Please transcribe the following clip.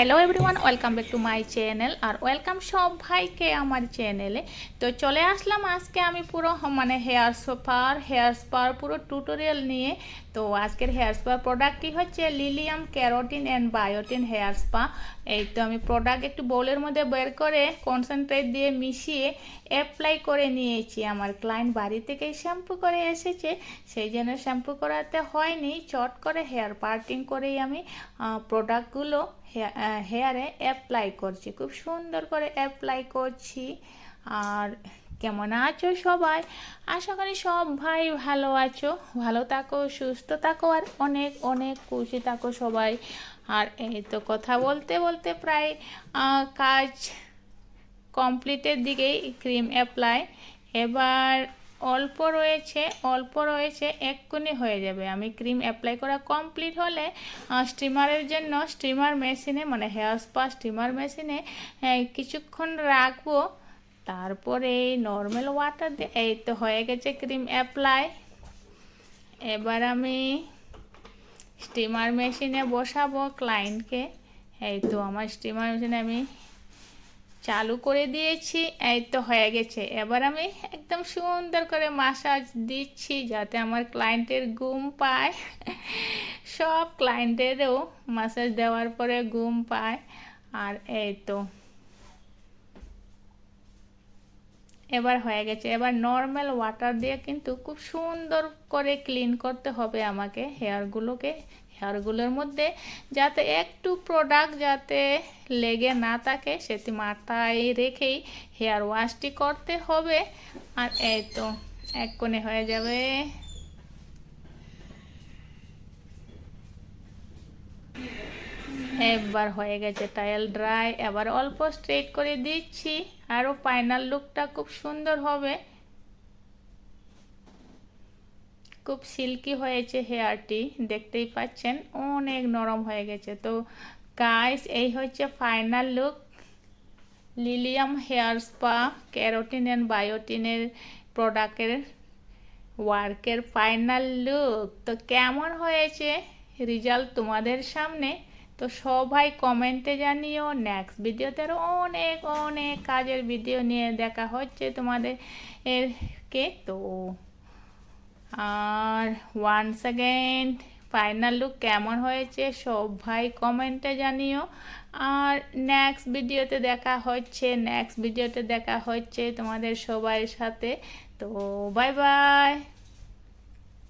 Hello everyone welcome back to my channel R welcome সব ভাইকে আমার চ্যানেলে তো চলে আসলাম আজকে আমি পুরো মানে হেয়ার স্পার হেয়ার স্পার পুরো টিউটোরিয়াল নিয়ে। তো আজকের হেয়ার স্পার প্রোডাক্টটি হচ্ছে Lilium keratin and biotin hair spa এই তো আমি প্রোডাক্ট একটু বোলের মধ্যে বের করে কনসেন্ট্রেট দিয়ে মিশিয়ে অ্যাপ্লাই করে নিয়েছি। আমার ক্লায়েন্ট বাড়ি থেকেই শ্যাম্পু করে এসেছে, সেই জন্য শ্যাম্পু করাতে হয়নি। চট করে হেয়ার পার্টিং করেই আমি প্রোডাক্টগুলো হেয়ারে অ্যাপ্লাই করছি। খুব সুন্দর করে অ্যাপ্লাই করছি। আর কেমন আছো সবাই? আশা করি সব ভাই ভালো আছো। ভালো থাকো, সুস্থ থাকো, আর অনেক অনেক খুশি থাকো সবাই। আর এই তো কথা বলতে বলতে প্রায় কাজ কমপ্লিটের দিকেই ক্রিম অ্যাপ্লাই এবার অল্প রয়েছে অল্প রয়েছে, এক্ষুনি হয়ে যাবে। আমি ক্রিম অ্যাপ্লাই করা কমপ্লিট হলে স্টিমারের জন্য স্টিমার মেশিনে মানে হেয়ার স্পা স্টিমার মেশিনে কিছুক্ষণ রাখব। তারপরে নর্মাল ওয়াটার দিয়ে, এই তো হয়ে গেছে ক্রিম অ্যাপ্লাই এবার আমি স্টিমার মেশিনে বসাবো ক্লায়েন্টকে এই তো আমার স্টিমার মেশিনে আমি চালু করে দিয়েছি, এই তো হয়ে গেছে। এবার আমি একদম সুন্দর করে মাসাজ দিচ্ছি যাতে আমার ক্লায়েন্টের ঘুম পায়। সব ক্লায়েন্টেরও মাসাজ দেওয়ার পরে ঘুম পায়। আর এই তো এবার হয়ে গেছে। এবার নর্মাল ওয়াটার দিয়ে কিন্তু খুব সুন্দর করে ক্লিন করতে হবে আমাকে হেয়ারগুলোকে হেয়ারগুলোর মধ্যে যাতে একটু প্রোডাক্ট যাতে লেগে না থাকে, সেটি মাথায় রেখেই হেয়ার ওয়াশটি করতে হবে। আর এই তো, এক কোণে হয়ে যাবে। এবার হয়ে গেছে টায়াল ড্রাই এবার অল্প স্ট্রেট করে দিচ্ছি আরও ফাইনাল লুকটা খুব সুন্দর হবে। খুব সিল্কি হয়েছে হেয়ারটি দেখতেই পাচ্ছেন, অনেক নরম হয়ে গেছে। তো গাইস এই হচ্ছে final look Lilium hair spa keratin and বায়োটিনের প্রোডাক্টের ওয়ার্কের ফাইনাল লুক তো কেমন হয়েছে? রেজাল্ট তোমাদের সামনে। তো সবাই কমেন্টে জানিও। নেক্সট ভিডিওতে আরও অনেক অনেক কাজের ভিডিও নিয়ে দেখা হচ্ছে তোমাদের এরকে। তো আর ওয়ান্স সেকেন্ড ফাইনাল লুক কেমন হয়েছে সব ভাই কমেন্টে জানিও। আর নেক্সট ভিডিওতে দেখা হচ্ছে নেক্সট ভিডিওতে দেখা হচ্ছে তোমাদের সবার সাথে। তো বাই বাই